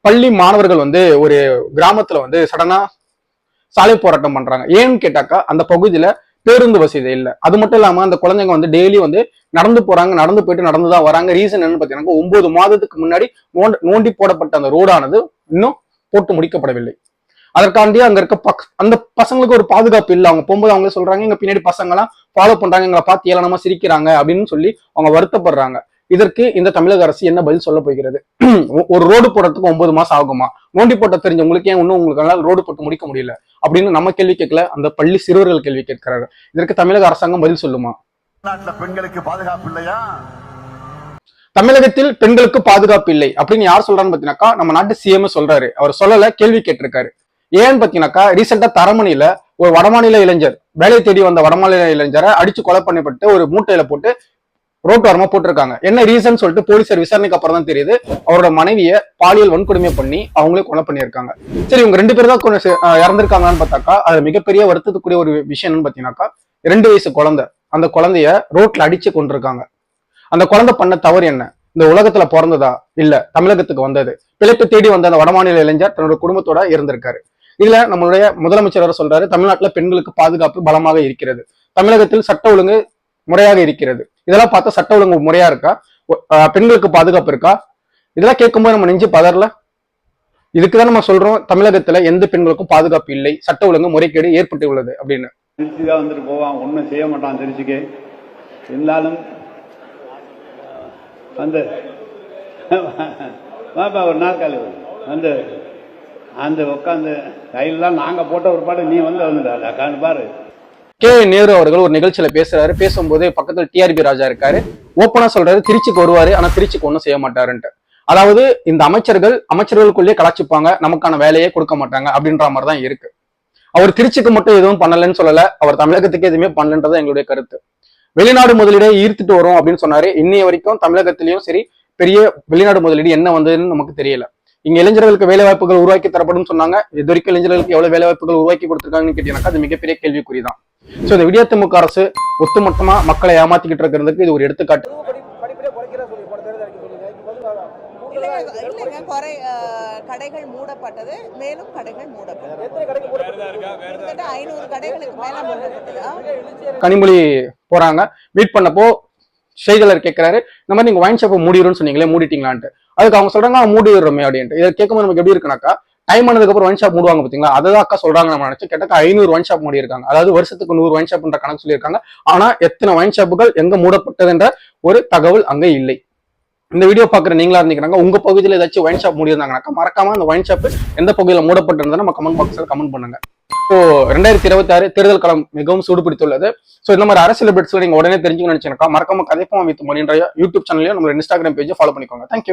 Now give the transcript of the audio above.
பள்ளி மாணவர்கள் வந்து ஒரு கிராமத்துல வந்து சடனா சாலை போராட்டம் பண்றாங்க. ஏன்னு கேட்டாக்கா அந்த பகுதியில பேருந்து வசதி இல்லை. அது மட்டும் இல்லாம அந்த குழந்தைங்க வந்து டெய்லி வந்து நடந்து போறாங்க நடந்து போயிட்டு நடந்து தான் வராங்க. ரீசன் என்னன்னு பாத்தீங்கன்னா ஒன்பது மாதத்துக்கு முன்னாடி நோண்டி- நோண்டி போடப்பட்ட அந்த ரோடானது இன்னும் போட்டு முடிக்கப்படவில்லை. அதற்காண்டி அங்க இருக்க பக் அந்த பசங்களுக்கு ஒரு பாதுகாப்பு இல்லை. அவங்க போகும்போது அவங்களே சொல்றாங்க எங்க பின்னாடி பசங்க எல்லாம் ஃபாலோ பண்றாங்க. எங்களை பார்த்து ஏளனமா சிரிக்கிறாங்க. அப்படின்னு சொல்லி அவங்க வருத்தப்படுறாங்க. இதற்கு இந்த தமிழக அரசு என்ன பதில் சொல்ல போகிறது? ஒரு ரோடு போடுறதுக்கு ஒன்பது மாசம் ஆகுமா? நோண்டி போட்ட தெரிஞ்ச உங்களுக்கு ஏன் இன்னும் உங்களுக்கு ரோடு போட்டு முடிக்க முடியல? அப்படின்னு நம்ம கேள்வி கேட்கல அந்த பள்ளி சிறுவர்கள் கேள்வி கேட்கிறாங்க இதற்கு தமிழக அரசாங்கம் பதில் சொல்லுமா? நாட்டுல பெண்களுக்கு பாதுகாப்பு இல்லையா? தமிழகத்தில் பெண்களுக்கு பாதுகாப்பு இல்லை. அப்படின்னு யார் சொல்றான்னு பாத்தீங்கன்னாக்கா நம்ம நாட்டு சிஎம் சொல்றாரு. அவர் சொல்லல கேள்வி கேட்டிருக்காரு. ஏன்னு பாத்தீங்கன்னாக்கா ரீசெண்டா தரமணியில ஒரு வடமாநில இளைஞர் வேலை தேடி வந்த வடமாநில இளைஞரை அடிச்சு கொலை பண்ணப்பட்டு ஒரு மூட்டையில போட்டு ரோட்டோரமா போட்டிருக்காங்க. என்ன ரீசன் சொல்லிட்டு போலீசார் விசாரணைக்கு அப்புறம் தான் தெரியுது. அவரோட மனைவியை பாலியல் வன்கொடுமை பண்ணி அவங்களே கொலை பண்ணியிருக்காங்க. சரி இவங்க ரெண்டு பேர் தான் கொஞ்சம் இறந்துருக்காங்கன்னு இறந்திருக்காங்கன்னு பார்த்தாக்கா அது மிகப்பெரிய வருத்தத்துக்குரிய ஒரு விஷயம் என்னன்னு பாத்தீங்கன்னாக்கா ரெண்டு வயசு குழந்தை. அந்த குழந்தைய ரோட்ல அடிச்சு கொண்டிருக்காங்க அந்த குழந்தை பண்ண தவறு என்ன? இந்த உலகத்துல பிறந்ததா? இல்ல தமிழகத்துக்கு வந்தது. பிழைப்பு தேடி வந்த அந்த வடமாநில இளைஞர் தன்னோட குடும்பத்தோட இருந்திருக்காரு. இதுல நம்மளுடைய முதலமைச்சர் அவர் சொல்றாரு தமிழ்நாட்டுல பெண்களுக்கு பாதுகாப்பு பலமாக இருக்கிறது. தமிழகத்தில் சட்ட ஒழுங்கு முறையாக இருக்கிறது. இதெல்லாம் பார்த்தா சட்ட ஒழுங்கு முறையா இருக்கா? பெண்களுக்கு பாதுகாப்பு இருக்கா? இதெல்லாம் கேட்கும்போது நம்ம நெஞ்சு பதறல? இதுக்குதான் நம்ம சொல்றோம் தமிழகத்துல எந்த பெண்களுக்கும் பாதுகாப்பு இல்லை சட்ட ஒழுங்கு முறைகேடு ஏற்பட்டு உள்ளது அப்படின்னு. திருச்சி தான் வந்துட்டு போவான் ஒன்றும் செய்ய மாட்டான் திருச்சிக்கு. இருந்தாலும் வந்து வாப்பா ஒரு நாற்காலி வந்து அந்த உட்காந்து கையிலலாம் நாங்கள் போட்ட ஒரு பாடு நீ வந்து வந்துடா காண்டு பாரு. கே நேரு அவர்கள் ஒரு நிகழ்ச்சியில பேசுறாரு. பேசும்போது பக்கத்துல டிஆர்பி ராஜா இருக்காரு. ஓப்பனா சொல்றாரு திருச்சிக்கு வருவாரு. ஆனா திருச்சிக்கு ஒண்ணும் செய்ய மாட்டாருன்ட்டு. அதாவது இந்த அமைச்சர்கள் அமைச்சர்களுக்குள்ளேயே கலாச்சிப்பாங்க நமக்கான வேலையே கொடுக்க மாட்டாங்க அப்படின்ற மாதிரி தான் இருக்கு. அவர் திருச்சிக்கு மட்டும் எதுவும் பண்ணலன்னு சொல்லல. அவர் தமிழகத்துக்கு எதுவுமே பண்ணலன்றது எங்களுடைய கருத்து. வெளிநாடு முதலீடே ஈர்த்துட்டு வரும் அப்படின்னு சொன்னாரு. இன்னைய வரைக்கும் தமிழகத்திலயும் சரி பெரிய வெளிநாடு முதலீடு என்ன வந்ததுன்னு நமக்கு தெரியல. இங்க இளைஞர்களுக்கு வேலை வாய்ப்புகள் உருவாக்கி தரப்படும் சொன்னாங்க. இது வரைக்கும் இளைஞர்களுக்கு எவ்வளவு வேலை வாய்ப்புகள் உருவாக்கி கொடுத்திருக்காங்கன்னு கேட்டீங்கன்னாக்கா அது மிகப்பெரிய கேள்விக்குறி தான் சோ இந்த விடியாதிமுக அரசு ஒட்டுமொத்தமா மக்களை ஏமாத்திக்கிட்டு இருக்கிறதுக்கு இது ஒரு எடுத்துக்காட்டு. குறை கடைகள் மூடப்பட்டது. மேலும் கடைகள் மூடப்பட்டது. ஐநூறு கடைகளுக்கு மேல கனிமொழி போறாங்க. மீட் பண்ணப்போ செய்தியாளர் கேட்கிறாரு இந்த மாதிரி நீங்க ஒயின் ஷாப்பை மூடிடும்னு சொன்னீங்களே மூடிட்டீங்களான்ட்டு. அதுக்கு அவங்க சொல்றாங்க "ஆ, மூடிடுறோமே அப்படின்ட்டு. இதை கேட்கும்போது நமக்கு எப்படி இருக்குனாக்கா டைம் ஆனதுக்கு அப்புறம் ஒயின் ஷாப் மூடுவாங்க பாத்தீங்களா? அதை அக்கா சொல்றாங்க நம்ம நினைச்சு கேட்டாக்கா ஐநூறு ஒயின் ஷாப் மூடி இருக்காங்க அதாவது வருஷத்துக்கு நூறு ஒயின் ஷாப்ன்ற கணக்கு சொல்லியிருக்காங்க. ஆனா எத்தனை ஒயின் ஷாப்புகள் எங்க மூடப்பட்டதுன்ற ஒரு தகவல் அங்க இல்லை. இந்த வீடியோ பாக்குற நீங்களா இருந்தீங்கன்னா உங்க பகுதியில் ஏதாச்சும் ஒயின் ஷாப் மூடி இருந்தாங்கன்னாக்கா மறக்காம அந்த ஒயின் ஷாப் எந்த பகுதியில் மூடப்பட்டிருந்தா நம்ம கமெண்ட் பாக்ஸ்ல கமெண்ட் பண்ணுங்க. ஸோ ரெண்டாயிரத்தி இருபத்தி ஆறு தேர்தல் களம் மிகவும் சூடுபிடித்துள்ளது. ஸோ இந்த மாதிரி அரசியல் பெட்ஸ்ல நீங்க உடனே தெரிஞ்சுக்கணும்னு நினைச்சீங்கன்னா மறக்காம கதைப்போம் வித் யூடியூப் சேனலையும் நம்ம இன்ஸ்டாகிராம் பேஜை ஃபாலோ பண்ணிக்கோங்க. தேங்க்யூ